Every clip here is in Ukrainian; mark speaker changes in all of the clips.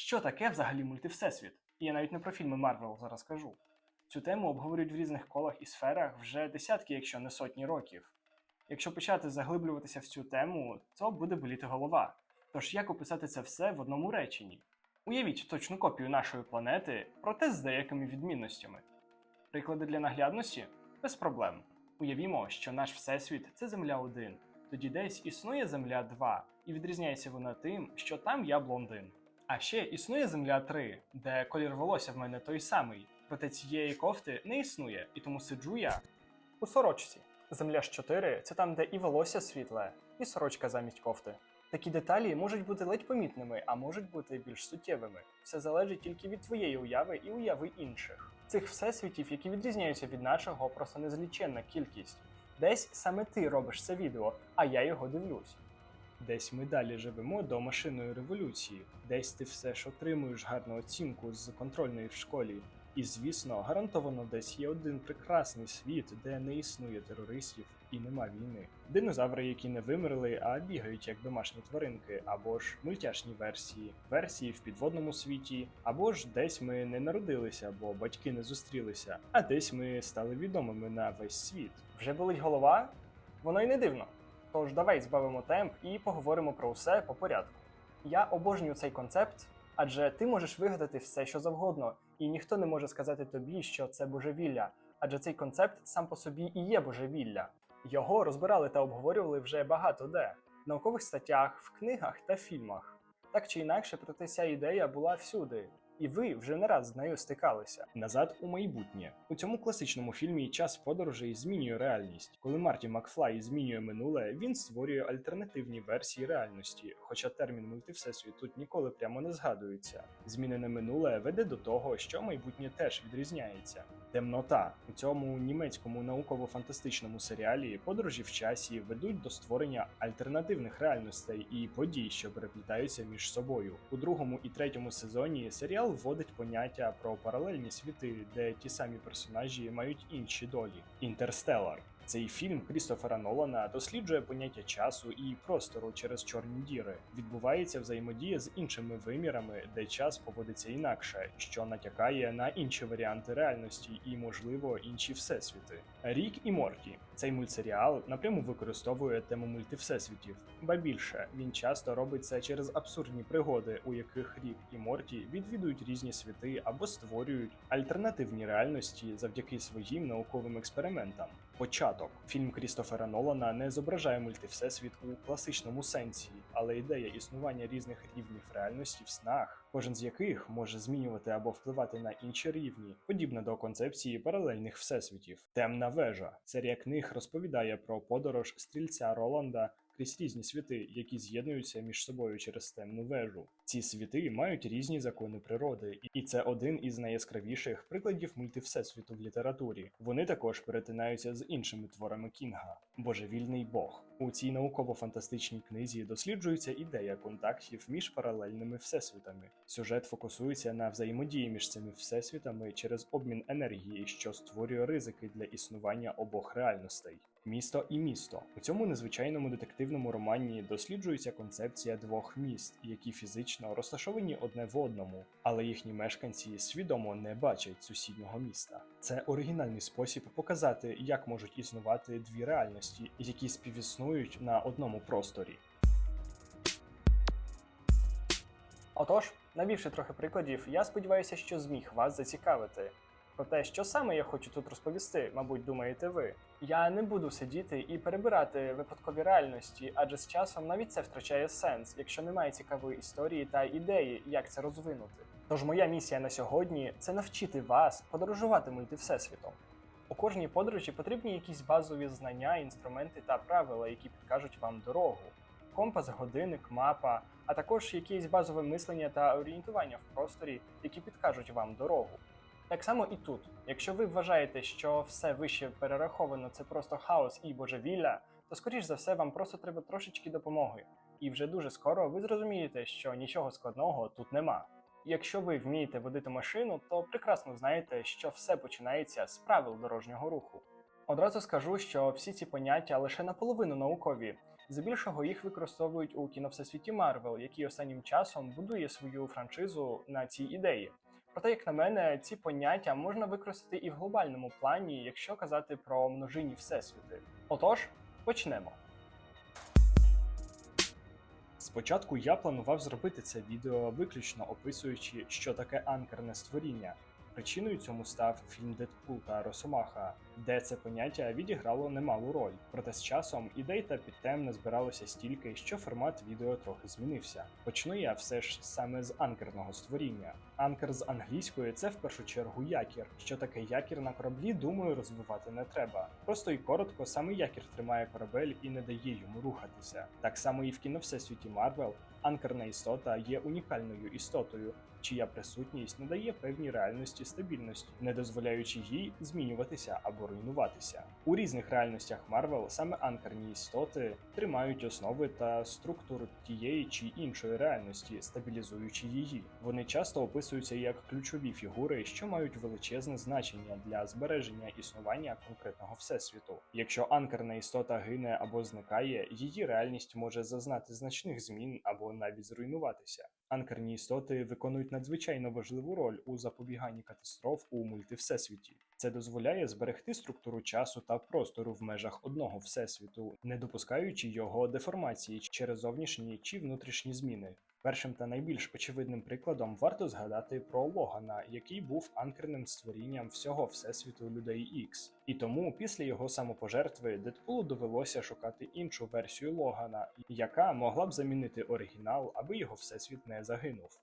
Speaker 1: Що таке взагалі мультивсесвіт? І я навіть не про фільми Марвел зараз кажу. Цю тему обговорюють в різних колах і сферах вже десятки, якщо не сотні років. Якщо почати заглиблюватися в цю тему, то буде боліти голова. Тож як описати це все в одному реченні? Уявіть точну копію нашої планети, проте з деякими відмінностями. Приклади для наглядності? Без проблем. Уявімо, що наш всесвіт це Земля 1, тоді десь існує Земля 2, і відрізняється вона тим, що там я блондин. А ще існує Земля 3, де колір волосся в мене той самий, проте цієї кофти не існує, і тому сиджу я у сорочці. Земля ж 4 це там, де і волосся світле, і сорочка замість кофти. Такі деталі можуть бути ледь помітними, а можуть бути більш суттєвими. Все залежить тільки від твоєї уяви і уяви інших. Цих всесвітів, які відрізняються від нашого, просто незліченна кількість. Десь саме ти робиш це відео, а я його дивлюсь. Десь ми далі живемо до машинної революції, десь ти все ж отримуєш гарну оцінку з контрольної в школі. І звісно, гарантовано десь є один прекрасний світ, де не існує терористів і нема війни. Динозаври, які не вимерли, а бігають як домашні тваринки, або ж мультяшні версії, версії в підводному світі, або ж десь ми не народилися, бо батьки не зустрілися, а десь ми стали відомими на весь світ. Вже болить голова? Воно й не дивно. Тож давай збавимо темп і поговоримо про все по порядку. Я обожнюю цей концепт, адже ти можеш вигадати все, що завгодно, і ніхто не може сказати тобі, що це божевілля, адже цей концепт сам по собі і є божевілля. Його розбирали та обговорювали вже багато де в наукових статтях, в книгах та фільмах. Так чи інакше, проте ця ідея була всюди. І ви вже не раз з нею стикалися назад у майбутнє. У цьому класичному фільмі час подорожей змінює реальність. Коли Марті Макфлай змінює минуле, він створює альтернативні версії реальності, хоча термін мультивсесвіт тут ніколи прямо не згадується. Змінене минуле веде до того, що майбутнє теж відрізняється. Темнота у цьому німецькому науково-фантастичному серіалі подорожі в часі ведуть до створення альтернативних реальностей і подій, що переплітаються між собою. У другому і третьому сезоні серіал вводить поняття про паралельні світи, де ті самі персонажі мають інші долі. Інтерстелар. Цей фільм Крістофера Нолана досліджує поняття часу і простору через чорні діри. Відбувається взаємодія з іншими вимірами, де час поводиться інакше, що натякає на інші варіанти реальності і, можливо, інші всесвіти. Рік і Морті. Цей мультсеріал напряму використовує тему мультивсесвітів, ба більше він часто робить це через абсурдні пригоди, у яких Рік і Морті відвідують різні світи або створюють альтернативні реальності завдяки своїм науковим експериментам. Початок фільм Крістофера Нолана не зображає мультивсесвіт у класичному сенсі, але ідея існування різних рівнів реальності в снах, кожен з яких може змінювати або впливати на інші рівні, подібна до концепції паралельних всесвітів. Темна вежа серія книг розповідає про подорож стрільця Роланда крізь різні світи, які з'єднуються між собою через темну вежу. Ці світи мають різні закони природи, і це один із найяскравіших прикладів мультивсесвіту в літературі. Вони також перетинаються з іншими творами Кінга. Божевільний Бог. У цій науково-фантастичній книзі досліджується ідея контактів між паралельними всесвітами. Сюжет фокусується на взаємодії між цими всесвітами через обмін енергії, що створює ризики для існування обох реальностей. Місто і місто у цьому незвичайному детективному романі досліджується концепція двох міст, які фізично розташовані одне в одному, але їхні мешканці свідомо не бачать сусіднього міста. Це оригінальний спосіб показати, як можуть існувати дві реальності, які співіснують на одному просторі. Отож, навівши трохи прикладів, я сподіваюся, що зміг вас зацікавити. Про те, що саме я хочу тут розповісти, мабуть, думаєте ви. Я не буду сидіти і перебирати випадкові реальності, адже з часом навіть це втрачає сенс, якщо немає цікавої історії та ідеї, як це розвинути. Тож моя місія на сьогодні це навчити вас подорожувати мультивсесвітом. У кожній подорожі потрібні якісь базові знання, інструменти та правила, які підкажуть вам дорогу. Компас, годинник, мапа, а також якесь базове мислення та орієнтування в просторі, які підкажуть вам дорогу. Так само і тут. Якщо ви вважаєте, що все вище перераховано це просто хаос і божевілля, то скоріш за все вам просто треба трошечки допомоги. І вже дуже скоро ви зрозумієте, що нічого складного тут нема. Якщо ви вмієте водити машину, то прекрасно знаєте, що все починається з правил дорожнього руху. Одразу скажу, що всі ці поняття лише наполовину наукові. Здебільшого їх використовують у кіновсесвіті Марвел, який останнім часом будує свою франшизу на цій ідеї. Проте, як на мене, ці поняття можна використати і в глобальному плані, якщо казати про множинні всесвіти. Отож, почнемо. Спочатку я планував зробити це відео виключно описуючи, що таке анкерне створіння. Причиною цьому став фільм Дедпул та Росомаха, де це поняття відіграло немалу роль. Проте з часом ідей та підтем не збиралося стільки, що формат відео трохи змінився. Почну я все ж саме з анкерного створіння. Анкер з англійської це в першу чергу якір. Що таке якір на кораблі, думаю, розвивати не треба. Просто і коротко, саме якір тримає корабель і не дає йому рухатися. Так само і в кіновсесвіті Марвел. Анкерна істота є унікальною істотою, чия присутність надає певній реальності стабільності, не дозволяючи їй змінюватися або руйнуватися. У різних реальностях Марвел саме анкерні істоти тримають основи та структуру тієї чи іншої реальності, стабілізуючи її. Вони часто описуються як ключові фігури, що мають величезне значення для збереження існування конкретного всесвіту. Якщо анкерна істота гине або зникає, її реальність може зазнати значних змін або навіть зруйнуватися. Анкерні істоти виконують надзвичайно важливу роль у запобіганні катастроф у мультивсесвіті. Це дозволяє зберегти структуру часу та простору в межах одного всесвіту, не допускаючи його деформації через зовнішні чи внутрішні зміни. Першим та найбільш очевидним прикладом варто згадати про Логана, який був анкерним створінням всього всесвіту людей Ікс. І тому після його самопожертви Дедпулу довелося шукати іншу версію Логана, яка могла б замінити оригінал, аби його всесвіт не загинув.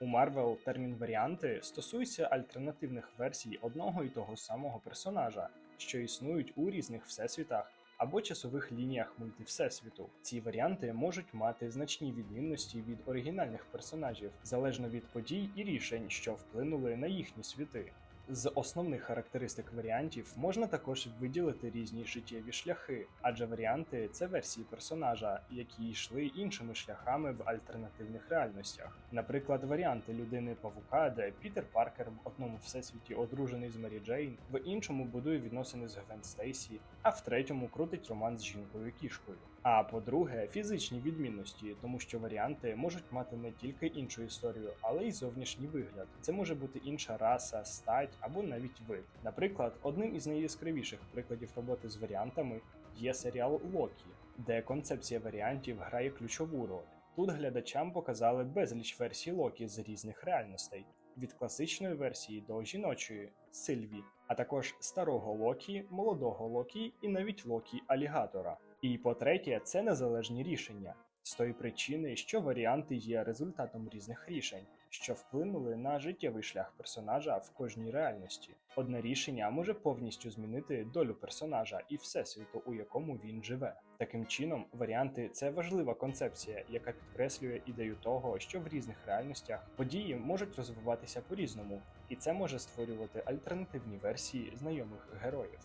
Speaker 1: У Марвел термін варіанти стосується альтернативних версій одного і того самого персонажа, що існують у різних всесвітах або часових лініях мультивсесвіту. Ці варіанти можуть мати значні відмінності від оригінальних персонажів залежно від подій і рішень, що вплинули на їхні світи. З основних характеристик варіантів можна також виділити різні життєві шляхи, адже варіанти це версії персонажа, які йшли іншими шляхами в альтернативних реальностях. Наприклад, варіанти людини Павука, де Пітер Паркер в одному всесвіті одружений з Мері Джейн, в іншому будує відносини з Гвен Стейсі, а в третьому крутить роман з жінкою кішкою. А по-друге, фізичні відмінності, тому що варіанти можуть мати не тільки іншу історію, але й зовнішній вигляд. Це може бути інша раса, стать або навіть вид. Наприклад, одним із найяскравіших прикладів роботи з варіантами є серіал Локі, де концепція варіантів грає ключову роль. Тут глядачам показали безліч версій Локі з різних реальностей. Від класичної версії до жіночої Сильві, а також старого Локі, молодого Локі і навіть Локі Алігатора. І по-третє, це незалежні рішення з тої причини, що варіанти є результатом різних рішень, що вплинули на життєвий шлях персонажа в кожній реальності. Одне рішення може повністю змінити долю персонажа і всесвіту, у якому він живе. Таким чином, варіанти це важлива концепція, яка підкреслює ідею того, що в різних реальностях події можуть розвиватися по-різному, і це може створювати альтернативні версії знайомих героїв.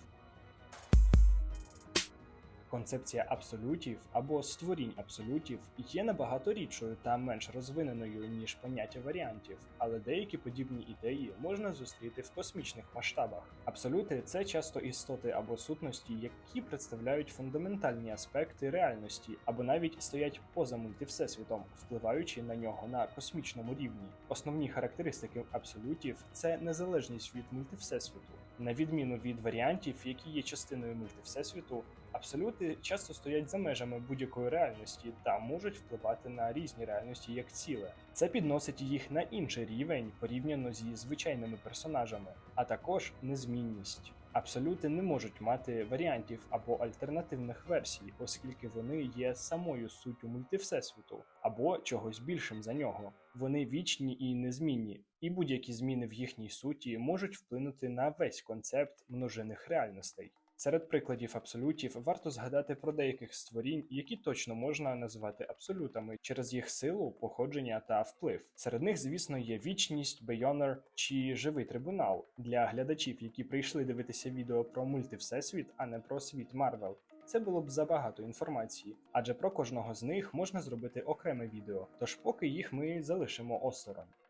Speaker 1: Концепція абсолютів або створінь абсолютів є набагато рідшою та менш розвиненою ніж поняття варіантів, але деякі подібні ідеї можна зустріти в космічних масштабах. Абсолюти це часто істоти або сутності, які представляють фундаментальні аспекти реальності або навіть стоять поза мультивсесвітом, впливаючи на нього на космічному рівні. Основні характеристики абсолютів це незалежність від мультивсесвіту. На відміну від варіантів, які є частиною мультивсесвіту, абсолюти часто стоять за межами будь-якої реальності та можуть впливати на різні реальності як ціле. Це підносить їх на інший рівень порівняно зі звичайними персонажами, а також незмінність. Абсолюти не можуть мати варіантів або альтернативних версій, оскільки вони є самою суттю мультивсесвіту або чогось більшим за нього. Вони вічні і незмінні, і будь-які зміни в їхній суті можуть вплинути на весь концепт множинних реальностей. Серед прикладів абсолютів варто згадати про деяких створінь, які точно можна назвати абсолютами через їх силу, походження та вплив. Серед них, звісно, є вічність, Бейонер чи живий трибунал для глядачів, які прийшли дивитися відео про мультивсесвіт, а не про світ Марвел. Це було б забагато інформації, адже про кожного з них можна зробити окреме відео, тож поки їх ми залишимо осторонь.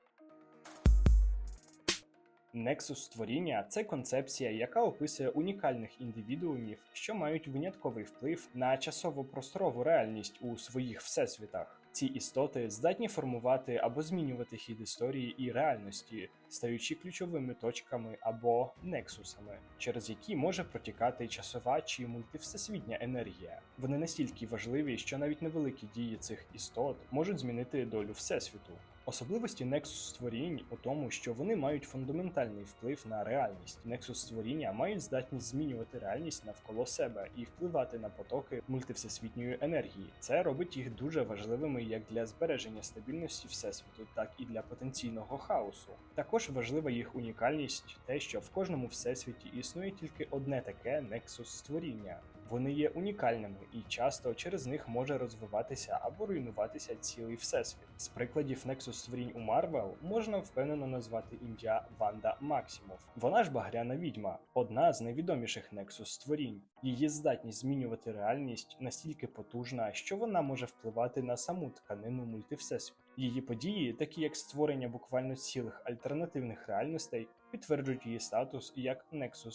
Speaker 1: Нексус створіння це концепція, яка описує унікальних індивідуумів, що мають винятковий вплив на часово-просторову реальність у своїх всесвітах. Ці істоти здатні формувати або змінювати хід історії і реальності, стаючи ключовими точками або нексусами, через які може протікати часова чи мультивсесвітня енергія. Вони настільки важливі, що навіть невеликі дії цих істот можуть змінити долю всесвіту. Особливості Nexus створінь у тому, що вони мають фундаментальний вплив на реальність. Nexus створіння мають здатність змінювати реальність навколо себе і впливати на потоки мультивсесвітньої енергії. Це робить їх дуже важливими як для збереження стабільності всесвіту, так і для потенційного хаосу. Також важлива їх унікальність, те, що в кожному всесвіті існує тільки одне таке Nexus створіння. Вони є унікальними і часто через них може розвиватися або руйнуватися цілий всесвіт. З прикладів Nexus створінь у Марвел можна впевнено назвати ім'я Ванда Максимов. Вона ж багряна відьма, одна з найвідоміших Nexus створінь. Її здатність змінювати реальність настільки потужна, що вона може впливати на саму тканину мультивсесвіту. Її події, такі як створення буквально цілих альтернативних реальностей, підтверджують її статус як Nexus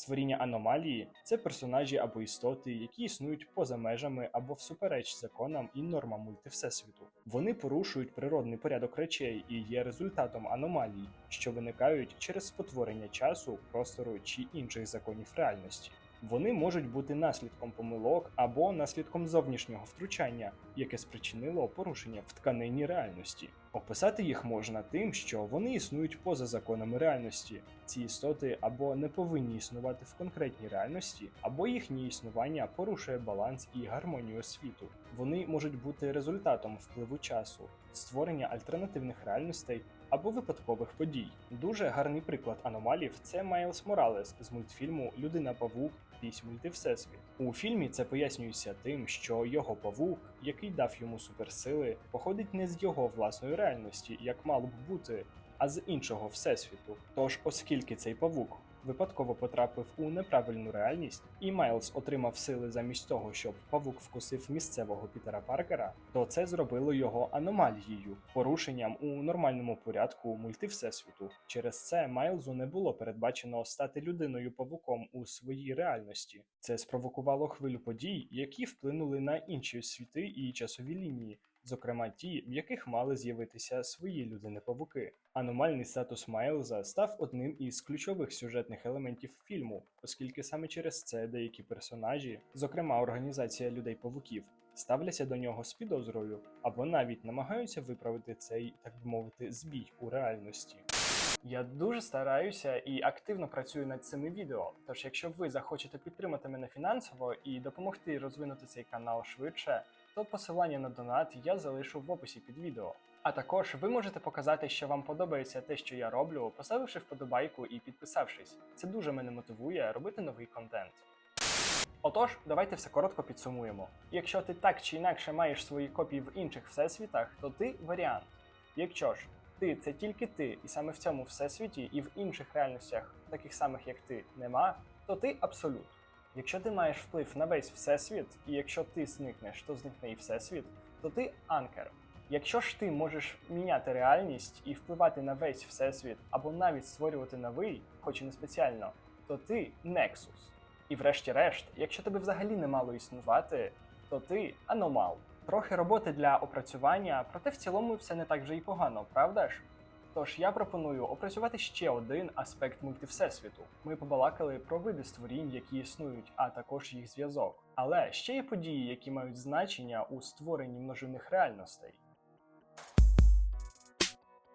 Speaker 1: створіння. Аномалії це персонажі або істоти, які існують поза межами або всупереч законам і нормам мультивсесвіту. Вони порушують природний порядок речей і є результатом аномалій, що виникають через спотворення часу, простору чи інших законів реальності. Вони можуть бути наслідком помилок або наслідком зовнішнього втручання, яке спричинило порушення в тканині реальності. Описати їх можна тим, що вони існують поза законами реальності. Ці істоти або не повинні існувати в конкретній реальності, або їхнє існування порушує баланс і гармонію світу. Вони можуть бути результатом впливу часу, створення альтернативних реальностей або випадкових подій. Дуже гарний приклад аномалів це Майлз Моралес з мультфільму Людина Павук. Вісь мультивсесвіт. У фільмі це пояснюється тим, що його павук, який дав йому суперсили, походить не з його власної реальності, як мало б бути, а з іншого всесвіту. Тож, оскільки цей павук випадково потрапив у неправильну реальність, і Майлз отримав сили замість того, щоб павук вкусив місцевого Пітера Паркера, то це зробило його аномалією, порушенням у нормальному порядку мультивсесвіту. Через це Майлзу не було передбачено стати людиною павуком у своїй реальності. Це спровокувало хвилю подій, які вплинули на інші світи і часові лінії. Зокрема, ті, в яких мали з'явитися свої людини-павуки. Аномальний статус Майлза став одним із ключових сюжетних елементів фільму, оскільки саме через це деякі персонажі, зокрема організація людей-павуків, ставляться до нього з підозрою або навіть намагаються виправити цей, так би мовити, збій у реальності. Я дуже стараюся і активно працюю над цими відео. Тож, якщо ви захочете підтримати мене фінансово і допомогти розвинути цей канал швидше, то посилання на донат я залишу в описі під відео. А також ви можете показати, що вам подобається те, що я роблю, поставивши вподобайку і підписавшись. Це дуже мене мотивує робити новий контент. Отож, давайте все коротко підсумуємо. Якщо ти так чи інакше маєш свої копії в інших всесвітах, то ти варіант. Якщо ж ти це тільки ти, і саме в цьому всесвіті і в інших реальностях, таких самих як ти, нема, то ти абсолют. Якщо ти маєш вплив на весь всесвіт, і якщо ти зникнеш, то зникне і всесвіт, то ти анкер. Якщо ж ти можеш міняти реальність і впливати на весь всесвіт, або навіть створювати новий, хоч і не спеціально, то ти Нексус. І врешті-решт, якщо тебе взагалі не мало існувати, то ти аномал. Трохи роботи для опрацювання, проте в цілому все не так вже і погано, правда ж? Тож я пропоную опрацювати ще один аспект мультивсесвіту. Ми побалакали про види створінь, які існують, а також їх зв'язок. Але ще є події, які мають значення у створенні множинних реальностей.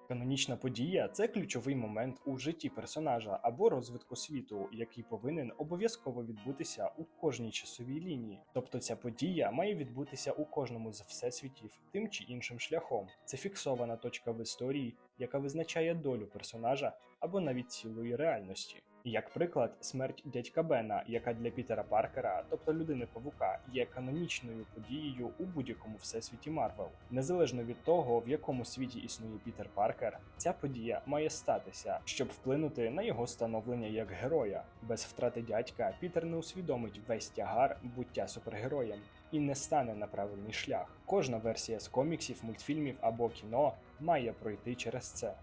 Speaker 1: Канонічна подія це ключовий момент у житті персонажа або розвитку світу, який повинен обов'язково відбутися у кожній часовій лінії. Тобто ця подія має відбутися у кожному з всесвітів тим чи іншим шляхом. Це фіксована точка в історії, яка визначає долю персонажа або навіть цілої реальності. Як приклад, смерть дядька Бена, яка для Пітера Паркера, тобто людини павука, є канонічною подією у будь-якому всесвіті Марвел. Незалежно від того, в якому світі існує Пітер Паркер, ця подія має статися, щоб вплинути на його становлення як героя. Без втрати дядька Пітер не усвідомить весь тягар буття супергероєм і не стане на правильний шлях. Кожна версія з коміксів, мультфільмів або кіно має пройти через це.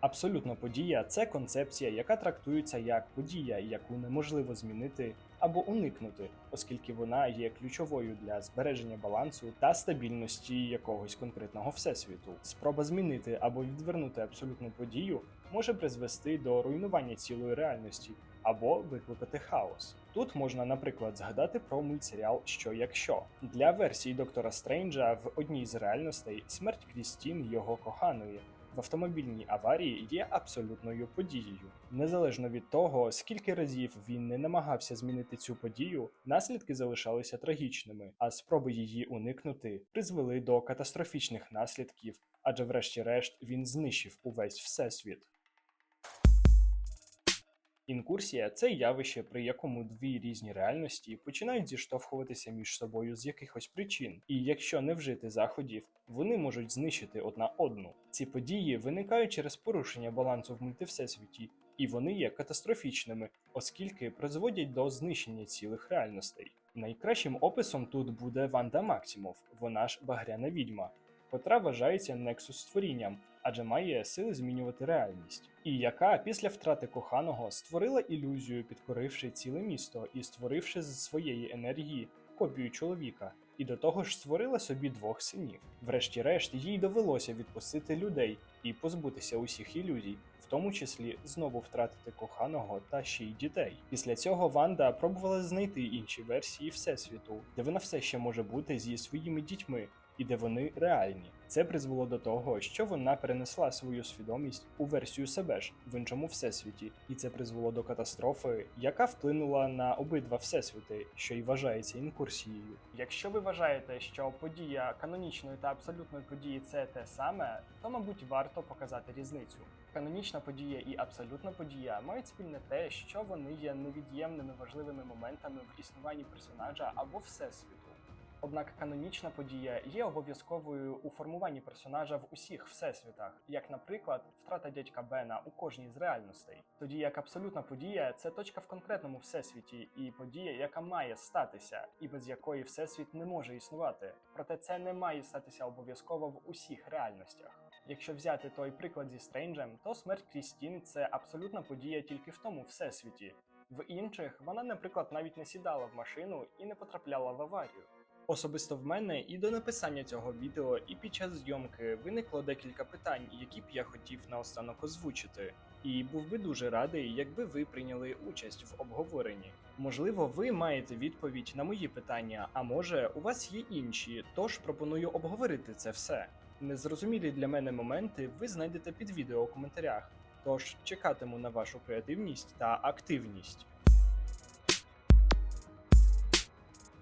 Speaker 1: Абсолютна подія це концепція, яка трактується як подія, яку неможливо змінити або уникнути, оскільки вона є ключовою для збереження балансу та стабільності якогось конкретного всесвіту. Спроба змінити або відвернути абсолютну подію може призвести до руйнування цілої реальності або викликати хаос. Тут можна, наприклад, згадати про мультсеріал Що якщо для версії доктора Стрейнджа в одній з реальностей смерть Крістін його коханої в автомобільній аварії є абсолютною подією. Незалежно від того, скільки разів він не намагався змінити цю подію, наслідки залишалися трагічними, а спроби її уникнути призвели до катастрофічних наслідків, адже врешті-решт він знищив увесь всесвіт. Інкурсія це явище, при якому дві різні реальності починають зіштовхуватися між собою з якихось причин, і якщо не вжити заходів, вони можуть знищити одна одну. Ці події виникають через порушення балансу в мультивсесвіті, і вони є катастрофічними, оскільки призводять до знищення цілих реальностей. Найкращим описом тут буде Ванда Максимов, вона ж багряна відьма, котра вважається нексус створінням, адже має сили змінювати реальність, і яка після втрати коханого створила ілюзію, підкоривши ціле місто і створивши з своєї енергії копію чоловіка, і до того ж створила собі двох синів. Врешті-решт, їй довелося відпустити людей і позбутися усіх ілюзій, в тому числі знову втратити коханого та ще й дітей. Після цього Ванда пробувала знайти інші версії всесвіту, де вона все ще може бути зі своїми дітьми і де вони реальні. Це призвело до того, що вона перенесла свою свідомість у версію себе ж в іншому всесвіті, і це призвело до катастрофи, яка вплинула на обидва всесвіти, що й вважається інкурсією. Якщо ви вважаєте, що подія канонічної та абсолютної події це те саме, то мабуть варто показати різницю. Канонічна подія і абсолютна подія мають спільне те, що вони є невід'ємними важливими моментами в існуванні персонажа або всесвіту. Однак канонічна подія є обов'язковою у формуванні персонажа в усіх всесвітах, як, наприклад, втрата дядька Бена у кожній з реальностей. Тоді як абсолютна подія це точка в конкретному всесвіті і подія, яка має статися, і без якої всесвіт не може існувати. Проте це не має статися обов'язково в усіх реальностях. Якщо взяти той приклад зі Стрейнджем, то смерть Крістін це абсолютна подія тільки в тому всесвіті. В інших вона, наприклад, навіть не сідала в машину і не потрапляла в аварію. Особисто в мене і до написання цього відео, і під час зйомки виникло декілька питань, які б я хотів наостанок озвучити. І був би дуже радий, якби ви прийняли участь в обговоренні. Можливо, ви маєте відповідь на мої питання, а може, у вас є інші, тож пропоную обговорити це все. Незрозумілі для мене моменти ви знайдете під відео у коментарях. Тож чекатиму на вашу креативність та активність.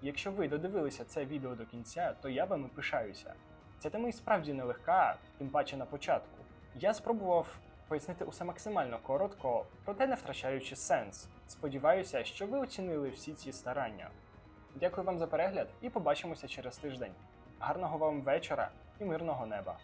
Speaker 1: Якщо ви додивилися це відео до кінця, то я вами пишаюся. Ця тема і справді нелегка, тим паче на початку. Я спробував пояснити усе максимально коротко, проте не втрачаючи сенс. Сподіваюся, що ви оцінили всі ці старання. Дякую вам за перегляд і побачимося через тиждень. Гарного вам вечора і мирного неба!